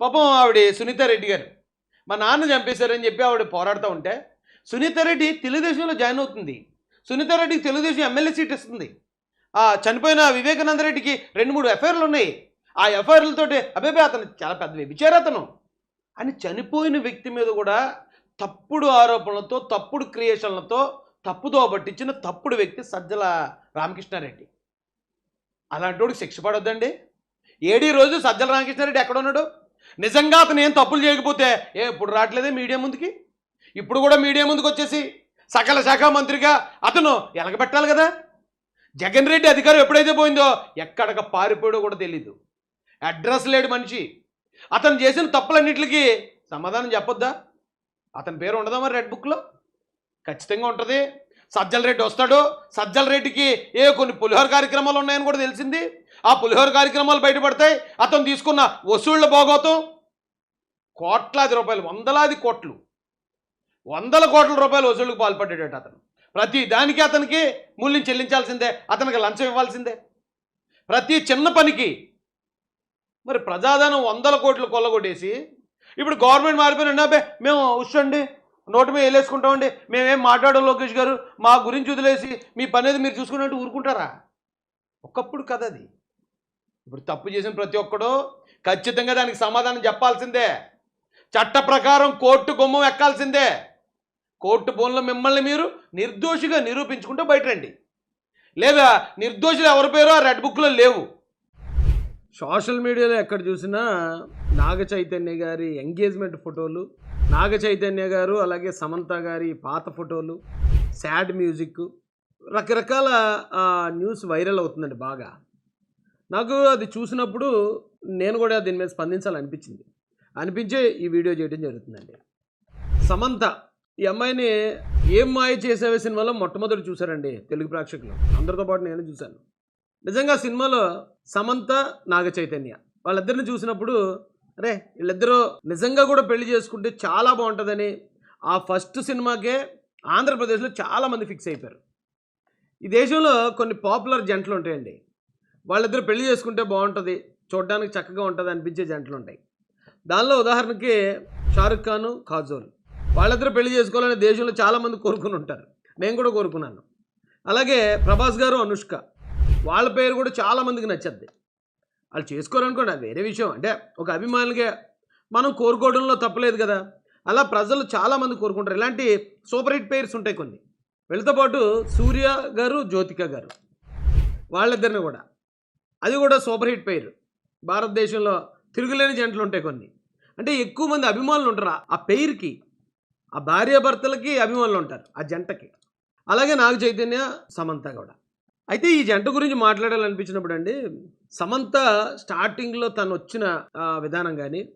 పాపం ఆవిడ సునీత రెడ్డి గారు. మా నాన్న చంపేశారని చెప్పి ఆవిడ పోరాడుతూ ఉంటే సునీతారెడ్డి తెలుగుదేశంలో జాయిన్ అవుతుంది. సునీత రెడ్డికి తెలుగుదేశం ఎమ్మెల్యే సీట్ ఇస్తుంది. ఆ చనిపోయిన వివేకానంద రెడ్డికి రెండు మూడు ఎఫ్ఐఆర్లు ఉన్నాయి. ఆ ఎఫ్ఐఆర్లతోటి అబ్బాయి అతను చాలా పెద్ద వ్యభిచారు అతను. అని చనిపోయిన వ్యక్తి మీద కూడా తప్పుడు ఆరోపణలతో తప్పుడు క్రియేషన్లతో తప్పుతో పట్టించిన తప్పుడు వ్యక్తి సజ్జల రామకృష్ణారెడ్డి. అలాంటి వాడికి శిక్ష పడొద్దండి. ఏడీ రోజు సజ్జల రామకృష్ణారెడ్డి ఎక్కడ ఉన్నాడు నిజంగా అతను ఏం తప్పులు చేయకపోతే ఏ ఇప్పుడు రావట్లేదే మీడియా ముందుకి? ఇప్పుడు కూడా మీడియా ముందుకు వచ్చేసి సకల శాఖ మంత్రిగా అతను ఎలగబెట్టాలి కదా? జగన్ రెడ్డి అధికారం ఎప్పుడైతే పోయిందో ఎక్కడక పారిపోయాడో కూడా తెలీదు. అడ్రస్ లేడు మనిషి. అతను చేసిన తప్పులన్నిటికీ సమాధానం చెప్పొద్దా? అతని పేరు ఉండదా మరి రెడ్ బుక్లో? ఖచ్చితంగా ఉంటుంది. సజ్జల రెడ్డి వస్తాడు? సజ్జల రెడ్డికి ఏ కొన్ని పులిహోర కార్యక్రమాలు ఉన్నాయని కూడా తెలిసింది. ఆ పులిహోర కార్యక్రమాలు బయటపడతాయి. అతను తీసుకున్న వసూళ్ళ భోగోతం కోట్లాది రూపాయలు వందలాది కోట్లు. వందల కోట్ల రూపాయలు వసూళ్ళకు పాల్పడ్డాడట అతను. ప్రతి దానికి అతనికి మూల్యం చెల్లించాల్సిందే అతనికి లంచం ఇవ్వాల్సిందే. ప్రతి చిన్న పనికి మరి ప్రజాధనం వందల కోట్లు కొల్లగొట్టేసి ఇప్పుడు గవర్నమెంట్ మారిపోయిన అబ్బే మేము ఉషండి నోటు మీద వేలేసుకుంటామండి మేమేం మాట్లాడడం లోకేష్ గారు మా గురించి వదిలేసి మీ పని మీరు చూసుకున్నట్టు ఊరుకుంటారా? ఒకప్పుడు కథ అది. ఇప్పుడు తప్పు చేసిన ప్రతి ఒక్కడు ఖచ్చితంగా దానికి సమాధానం చెప్పాల్సిందే. చట్ట ప్రకారం కోర్టు గుమ్మం ఎక్కాల్సిందే. కోర్టు బోన్లో మిమ్మల్ని మీరు నిర్దోషిగా నిరూపించుకుంటూ బయటరండి. లేదా నిర్దోషులు ఎవరి పేరో ఆ రెడ్ బుక్లో లేవు. సోషల్ మీడియాలో ఎక్కడ చూసినా నాగ చైతన్య గారి ఎంగేజ్మెంట్ ఫోటోలు నాగ చైతన్య గారు అలాగే సమంత గారి పాత ఫోటోలు సాడ్ మ్యూజిక్ రకరకాల న్యూస్ వైరల్ అవుతుందండి బాగా. నాకు అది చూసినప్పుడు నేను కూడా దీని మీద స్పందించాలనిపించింది. అనిపించే ఈ వీడియో చేయడం జరుగుతుందండి. సమంత ఈ అమ్మాయిని ఏం మాయ చేసేవే సినిమాలో మొట్టమొదటి చూశారండి తెలుగు ప్రేక్షకులు. అందరితో పాటు నేను చూశాను. నిజంగా సినిమాలో సమంత నాగ చైతన్య వాళ్ళిద్దరిని చూసినప్పుడు అరే వీళ్ళిద్దరూ నిజంగా కూడా పెళ్ళి చేసుకుంటే చాలా బాగుంటుందని ఆ ఫస్ట్ సినిమాకే ఆంధ్రప్రదేశ్లో చాలామంది ఫిక్స్ అయిపోయారు. ఈ దేశంలో కొన్ని పాపులర్ జంటలు ఉంటాయండి. వాళ్ళిద్దరు పెళ్ళి చేసుకుంటే బాగుంటుంది చూడడానికి చక్కగా ఉంటుంది అనిపించే జంటలు ఉంటాయి. దానిలో ఉదాహరణకి షారుఖ్ ఖాన్ కాజోల్ వాళ్ళిద్దరు పెళ్ళి చేసుకోవాలని దేశంలో చాలామంది కోరుకుని ఉంటారు. నేను కూడా కోరుకున్నాను. అలాగే ప్రభాస్ గారు అనుష్క. వాళ్ళ పేరు కూడా చాలామందికి నచ్చద్ది. వాళ్ళు చేసుకోరనుకోండి అది వేరే విషయం. అంటే ఒక అభిమానులుగా మనం కోరుకోవడంలో తప్పలేదు కదా. అలా ప్రజలు చాలామంది కోరుకుంటారు. ఇలాంటి సూపర్ హిట్ పేర్స్ ఉంటాయి కొన్ని. వీళ్ళతో పాటు సూర్య గారు జ్యోతిక గారు. వాళ్ళిద్దరిని కూడా. అది కూడా సూపర్ హిట్ పేరు. భారతదేశంలో తిరుగులేని జంటలు ఉంటాయి కొన్ని. అంటే ఎక్కువ మంది అభిమానులు ఉంటారు ఆ- పేరుకి. ఆ భార్యాభర్తలకి అభిమానులు ఉంటారు ఆ జంటకి. అలాగే నాగ చైతన్య సమంత కూడా. అయితే ఈ జంట గురించి మాట్లాడాలనిపించినప్పుడు అండి సమంత స్టార్టింగ్లో తను వచ్చిన విధానం కానీ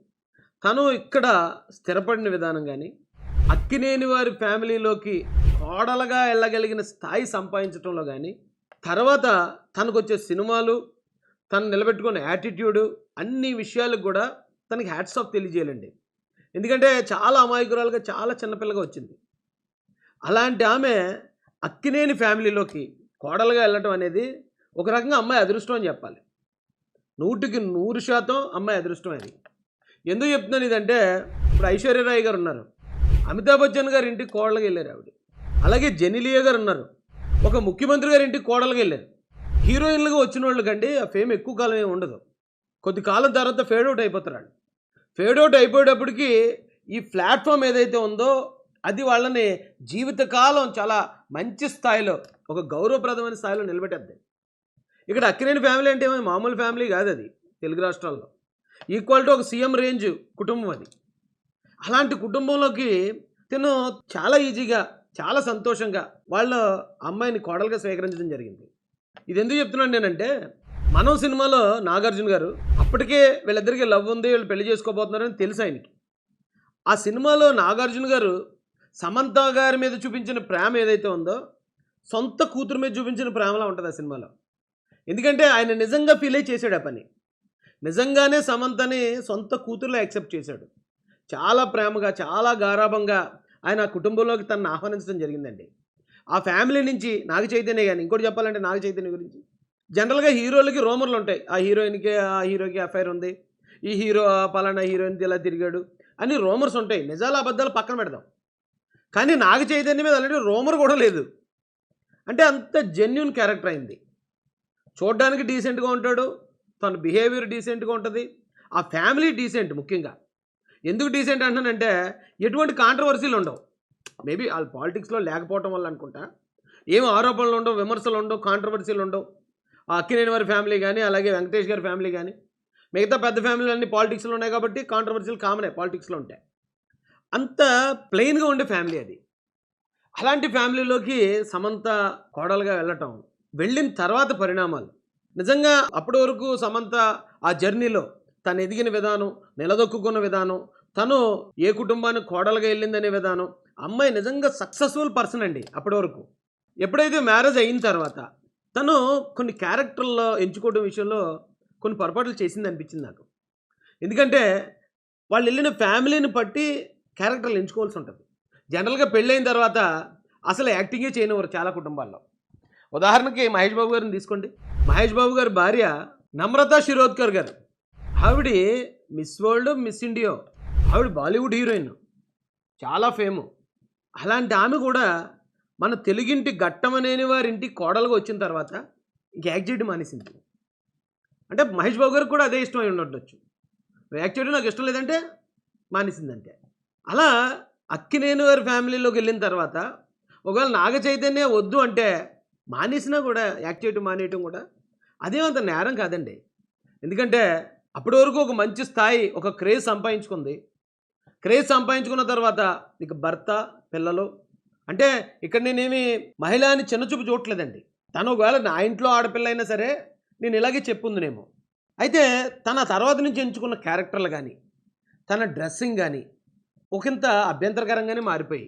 తను ఇక్కడ స్థిరపడిన విధానం కానీ అక్కినేని వారి ఫ్యామిలీలోకి కోడలుగా వెళ్ళగలిగిన స్థాయి సంపాదించడంలో కానీ తర్వాత తనకు వచ్చే సినిమాలు తను నిలబెట్టుకున్న యాటిట్యూడు అన్ని విషయాలకు కూడా తనకి హ్యాట్స్ ఆఫ్ తెలియజేయాలండి. ఎందుకంటే చాలా అమాయకురాలుగా చాలా చిన్నపిల్లగా వచ్చింది. అలాంటి ఆమె అక్కినేని ఫ్యామిలీలోకి కోడలుగా వెళ్ళటం అనేది ఒక రకంగా అమ్మాయి అదృష్టం అని చెప్పాలి. నూటికి నూరు శాతం అమ్మాయి అదృష్టం అది. ఎందుకు చెప్తున్నాను ఇదంటే ఇప్పుడు ఐశ్వర్యరాయ్ గారు ఉన్నారు. అమితాబ్ బచ్చన్ గారి ఇంటికి కోడలుగా వెళ్ళారు ఆవిడ. అలాగే జెనిలియా గారు ఉన్నారు. ఒక ముఖ్యమంత్రి గారి ఇంటికి కోడలుగా వెళ్ళారు. హీరోయిన్లుగా వచ్చిన వాళ్ళకండి ఆ ఫేమ్ ఎక్కువ కాలం ఏమి ఉండదు. కొద్ది కాలం తర్వాత ఫేడ్ అవుట్ అయిపోతారు ఫేడ్ అవుట్ అయిపోయేటప్పటికి ఈ ప్లాట్ఫామ్ ఏదైతే ఉందో అది వాళ్ళని జీవితకాలం చాలా మంచి స్థాయిలో ఒక గౌరవప్రదమైన స్థాయిలో నిలబెట్టద్ది. ఇక్కడ అక్కినేని ఫ్యామిలీ అంటే ఏమో మామూలు ఫ్యామిలీ కాదు అది తెలుగు రాష్ట్రాల్లో. ఈక్వల్ టు ఒక సీఎం రేంజ్ కుటుంబం అది. అలాంటి కుటుంబంలోకి తిను చాలా ఈజీగా చాలా సంతోషంగా వాళ్ళ అమ్మాయిని కోడలుగా స్వీకరించడం జరిగింది. ఇది ఎందుకు చెప్తున్నాను నేనంటే మనం సినిమాలో నాగార్జున గారు అప్పటికే వీళ్ళిద్దరికీ లవ్ ఉంది వీళ్ళు పెళ్ళి చేసుకోబోతున్నారని తెలుసు ఆయనకి. ఆ సినిమాలో నాగార్జున గారు సమంత గారి మీద చూపించిన ప్రేమ ఏదైతే ఉందో సొంత కూతురు మీద చూపించిన ప్రేమలా ఉంటుంది ఆ సినిమాలో. ఎందుకంటే ఆయన నిజంగా ఫీల్ అయి చేశాడు ఆ పని. నిజంగానే సమంతని సొంత కూతురులో యాక్సెప్ట్ చేశాడు. చాలా ప్రేమగా చాలా గారాభంగా ఆయన ఆ కుటుంబంలోకి తనను ఆహ్వానించడం జరిగిందండి. ఆ ఫ్యామిలీ నుంచి నాగ చైతన్య కానీ ఇంకోటి చెప్పాలంటే నాగ చైతన్య గురించి. జనరల్గా హీరోలకి రోమర్లు ఉంటాయి. ఆ హీరోయిన్కి ఆ హీరోకి ఎఫ్ఐఆర్ ఉంది. ఈ హీరో పలానా హీరోయిన్ ఇలా తిరిగాడు. అని రోమర్స్ ఉంటాయి. నిజాలు అబద్ధాలు పక్కన పెడదాం. కానీ నాగ చైతన్య మీద అలాంటి రోమర్ కూడా లేదు. అంటే అంత జెన్యున్ క్యారెక్టర్ అయింది. చూడడానికి డీసెంట్గా ఉంటాడు. తన బిహేవియర్ డీసెంట్గా ఉంటుంది. ఆ ఫ్యామిలీ డీసెంట్ ముఖ్యంగా. ఎందుకు డీసెంట్ అంటానంటే ఎటువంటి కాంట్రవర్సీలు ఉండవు. మేబీ వాళ్ళు పాలిటిక్స్లో లేకపోవటం వల్ల అనుకుంటా. ఏం ఆరోపణలు ఉండవు విమర్శలు ఉండవు కాంట్రవర్సీలు ఉండవు. ఆ అక్కినేని వారి ఫ్యామిలీ కానీ అలాగే వెంకటేష్ గారి ఫ్యామిలీ కానీ మిగతా పెద్ద ఫ్యామిలీలు అన్ని పాలిటిక్స్లో ఉన్నాయి కాబట్టి కాంట్రవర్సీలు కామనే పాలిటిక్స్లో ఉంటాయి అంత ప్లెయిన్గా ఉండే ఫ్యామిలీ అది. అలాంటి ఫ్యామిలీలోకి సమంత కోడలుగా వెళ్ళటం వెళ్ళిన తర్వాత పరిణామాలు. నిజంగా అప్పటి వరకు సమంత ఆ జర్నీలో తను ఎదిగిన విధానం నిలదొక్కున్న విధానం తను ఏ కుటుంబానికి కోడలుగా వెళ్ళిందనే విధానం అమ్మాయి నిజంగా సక్సెస్ఫుల్ పర్సన్ అండి అప్పటి వరకు ఎప్పుడైతే మ్యారేజ్ అయిన తర్వాత తను కొన్ని క్యారెక్టర్లో ఎంచుకోవడం విషయంలో కొన్ని పొరపాట్లు చేసింది అనిపించింది నాకు. ఎందుకంటే వాళ్ళు వెళ్ళిన ఫ్యామిలీని బట్టి క్యారెక్టర్లు ఎంచుకోవాల్సి ఉంటుంది. జనరల్గా పెళ్ళైన తర్వాత అసలు యాక్టింగే చేయనివారు చాలా కుటుంబాల్లో. ఉదాహరణకి మహేష్ బాబు గారిని తీసుకోండి. మహేష్ బాబు గారి భార్య నమ్రత శిరోద్కర్ గారు. ఆవిడ మిస్ వరల్డ్ మిస్ ఇండియో. ఆవిడ బాలీవుడ్ హీరోయిన్. చాలా ఫేము. అలాంటి ఆమె కూడా మన తెలుగింటి ఘట్టమనేని వారి కోడలుగా వచ్చిన తర్వాత ఇంక యాక్ట్ చేయడం మానేసింది. అంటే మహేష్ బాబు గారికి కూడా అదే ఇష్టం అయి ఉండొచ్చు యాక్ట్ చేయడం నాకు ఇష్టం లేదంటే మానేసిందంటే. అలా అక్కినేని వారి ఫ్యామిలీలోకి వెళ్ళిన తర్వాత ఒకవేళ నాగ చైతన్య వద్దు అంటే మానేసినా కూడా యాక్ట్ మానేయటం కూడా అదేమంత నేరం కాదండి. ఎందుకంటే అప్పటి వరకు ఒక మంచి స్థాయి ఒక క్రేజ్ సంపాదించుకుంది. క్రేజ్ సంపాదించుకున్న తర్వాత ఇక భర్త పిల్లలు అంటే ఇక్కడ నేనేమి మహిళ అని చిన్నచూపు చూడట్లేదండి. తను ఒకవేళ నా ఇంట్లో ఆడపిల్ల అయినా సరే నేను ఇలాగే చెప్పుందినేమో అయితే తన తర్వాత నుంచి ఎంచుకున్న క్యారెక్టర్లు కానీ తన డ్రెస్సింగ్ కానీ ఒకంత అభ్యంతరకరంగానే మారిపోయి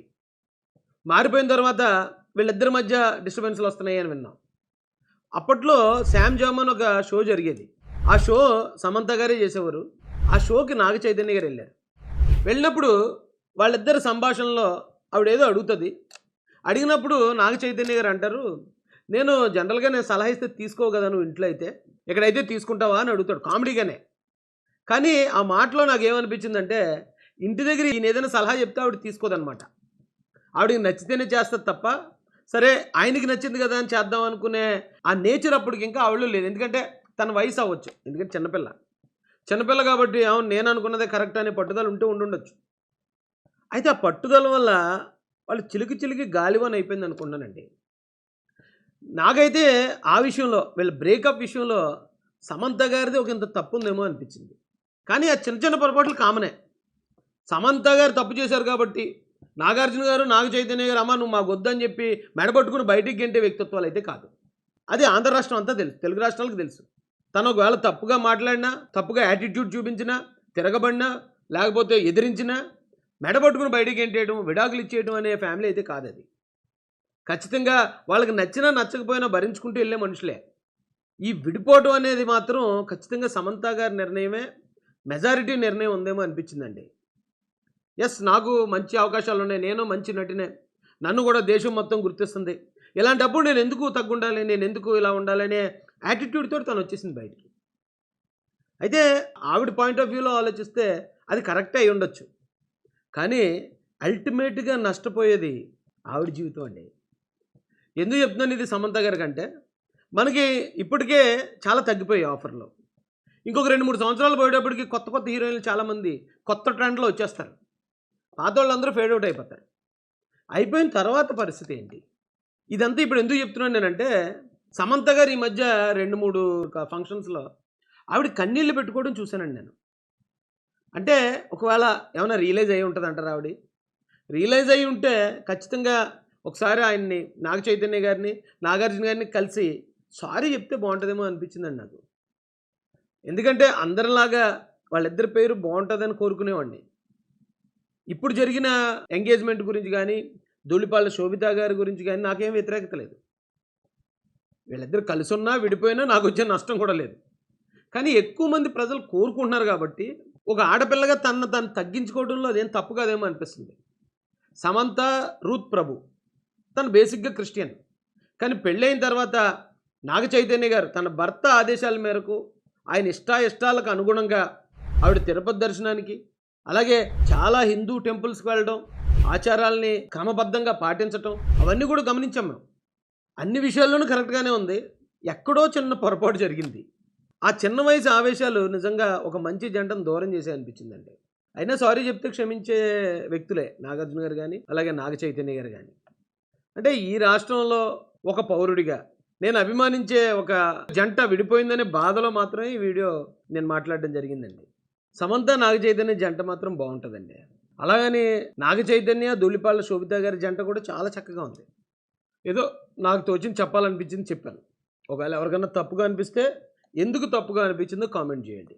మారిపోయిన తర్వాత వీళ్ళిద్దరి మధ్య డిస్టర్బెన్స్లు వస్తున్నాయి అని విన్నాం. అప్పట్లో శామ్ జామన్ ఒక షో జరిగేది. ఆ షో సమంత గారే చేసేవారు. ఆ షోకి నాగ చైతన్య గారు వెళ్ళారు. వెళ్ళినప్పుడు వాళ్ళిద్దరి సంభాషణలో ఆవిడ ఏదో అడుగుతుంది. అడిగినప్పుడు నాగ చైతన్య గారు అంటారు నేను జనరల్గా నేను సలహా ఇస్తే తీసుకోవు కదా నువ్వు ఇంట్లో అయితే. ఇక్కడైతే తీసుకుంటావా? అని అడుగుతాడు కామెడీగానే. కానీ ఆ మాటలో నాకు ఏమనిపించిందంటే ఇంటి దగ్గర ఈయన ఏదైనా సలహా చెప్తే ఆవిడ తీసుకోదనమాట. ఆవిడకి నచ్చితేనే చేస్తుంది తప్ప సరే ఆయనకి నచ్చింది కదా అని చేద్దాం అనుకునే ఆ నేచర్ అప్పటికి ఇంకా ఆవిడలో లేదు. ఎందుకంటే తన వయసు అవ్వచ్చు. ఎందుకంటే చిన్నపిల్ల. చిన్నపిల్ల కాబట్టి అవును నేను అనుకున్నదే కరెక్ట్ అనే పట్టుదల ఉంటూ ఉండుండొచ్చు. అయితే ఆ పట్టుదల వల్ల వాళ్ళు చిలికి చిలికి గాలివన్ అయిపోయింది అనుకున్నానండి నాకైతే ఆ విషయంలో వీళ్ళ బ్రేకప్ విషయంలో సమంత గారిది ఒక ఇంత తప్పు ఉందేమో అనిపించింది. కానీ ఆ చిన్న చిన్న పొరపాట్లు కామనే. సమంత గారు తప్పు చేశారు కాబట్టి నాగార్జున గారు నాగ చైతన్య గారు అమ్మ నువ్వు మాకు వద్దని చెప్పి మెడబట్టుకుని బయటికి గెంటే వ్యక్తిత్వాలు అయితే కాదు. అది ఆంధ్ర రాష్ట్రం అంతా తెలుసు తెలుగు రాష్ట్రాలకు తెలుసు. తను ఒకవేళ తప్పుగా మాట్లాడినా తప్పుగా యాటిట్యూడ్ చూపించినా తిరగబడినా లేకపోతే ఎదిరించినా మెడపట్టుకుని బయటికి ఏంటేయడం విడాకులు ఇచ్చేయడం అనే ఫ్యామిలీ అయితే కాదు అది ఖచ్చితంగా వాళ్ళకి నచ్చినా నచ్చకపోయినా భరించుకుంటూ వెళ్ళే మనుషులే. ఈ విడిపోవటం అనేది మాత్రం ఖచ్చితంగా సమంత గారి నిర్ణయమే మెజారిటీ నిర్ణయం ఉందేమో అనిపించిందండి. ఎస్ నాకు మంచి అవకాశాలు ఉన్నాయి నేను మంచి నటినే. నన్ను కూడా దేశం మొత్తం గుర్తిస్తుంది. ఇలాంటప్పుడు నేను ఎందుకు తగ్గుండాలి నేను ఎందుకు ఇలా ఉండాలనే యాటిట్యూడ్ తోటి తను వచ్చేసింది బయటికి. అయితే ఆవిడ పాయింట్ ఆఫ్ వ్యూలో ఆలోచిస్తే అది కరెక్టే అయి ఉండొచ్చు. కానీ అల్టిమేట్గా నష్టపోయేది ఆవిడ జీవితం అండి. ఎందుకు చెప్తున్నాను ఇది సమంత గారి కంటే? మనకి ఇప్పటికే చాలా తగ్గిపోయాయి ఆఫర్లు. ఇంకొక రెండు మూడు సంవత్సరాలు పోయేటప్పటికి కొత్త కొత్త హీరోయిన్లు చాలామంది కొత్త ట్రెండ్లో వచ్చేస్తారు. పాత వాళ్ళందరూ ఫేడ్ అవుట్ అయిపోతారు. అయిపోయిన తర్వాత పరిస్థితి ఏంటి? ఇదంతా ఇప్పుడు ఎందుకు చెప్తున్నాను నేనంటే సమంత గారు ఈ మధ్య రెండు మూడు ఫంక్షన్స్లో ఆవిడ కన్నీళ్ళు పెట్టుకోవడం చూశానండి నేను. అంటే ఒకవేళ ఏమైనా రియలైజ్ అయి ఉంటుంది అంటారు ఆవిడ? రియలైజ్ అయి ఉంటే ఖచ్చితంగా ఒకసారి ఆయన్ని నాగ చైతన్య గారిని నాగార్జున గారిని కలిసి సారీ చెప్తే బాగుంటుందేమో అనిపించిందండి నాకు. ఎందుకంటే అందరిలాగా వాళ్ళిద్దరి పేరు బాగుంటుందని కోరుకునేవాడిని. ఇప్పుడు జరిగిన ఎంగేజ్మెంట్ గురించి కానీ ధూళిపాళ్ళ శోభిత గారి గురించి కానీ నాకేం వ్యతిరేకత లేదు. వీళ్ళిద్దరు కలిసి ఉన్నా విడిపోయినా నాకు వచ్చే నష్టం కూడా లేదు. కానీ ఎక్కువ మంది ప్రజలు కోరుకుంటున్నారు కాబట్టి ఒక ఆడపిల్లగా తన తను తగ్గించుకోవడంలో అదేం తప్పు కాదేమో అనిపిస్తుంది. సమంత రూత్ ప్రభు తను బేసిక్గా క్రిస్టియన్. కానీ పెళ్ళైన తర్వాత నాగ చైతన్య గారు తన భర్త ఆదేశాల మేరకు ఆయన ఇష్టాయిష్టాలకు అనుగుణంగా ఆవిడ తిరుపతి దర్శనానికి అలాగే చాలా హిందూ టెంపుల్స్కి వెళ్ళడం ఆచారాల్ని క్రమబద్ధంగా పాటించటం అవన్నీ కూడా గమనించాం మేము అన్ని విషయాల్లోనూ కరెక్ట్గానే ఉంది. ఎక్కడో చిన్న పొరపాటు జరిగింది. ఆ చిన్న వయసు ఆవేశాలు నిజంగా ఒక మంచి జంటను దూరం చేసే అనిపించిందండి. అయినా సారీ చెప్తే క్షమించే వ్యక్తులే నాగార్జున గారు కానీ అలాగే నాగ చైతన్య గారు కానీ అంటే ఈ రాష్ట్రంలో ఒక పౌరుడిగా నేను అభిమానించే ఒక జంట విడిపోయిందనే బాధలో మాత్రమే ఈ వీడియో నేను మాట్లాడడం జరిగిందండి. సమంత నాగ చైతన్య జంట మాత్రం బాగుంటుందండి. అలాగని నాగ చైతన్య ధూళిపాళ్ళ శోభిత గారి జంట కూడా చాలా చక్కగా ఉంది. ఏదో నాకు తోచింది చెప్పాలనిపించింది చెప్పాను. ఒకవేళ ఎవరికైనా తప్పుగా అనిపిస్తే ఎందుకు తప్పుగా అనిపించిందో కామెంట్ చేయండి.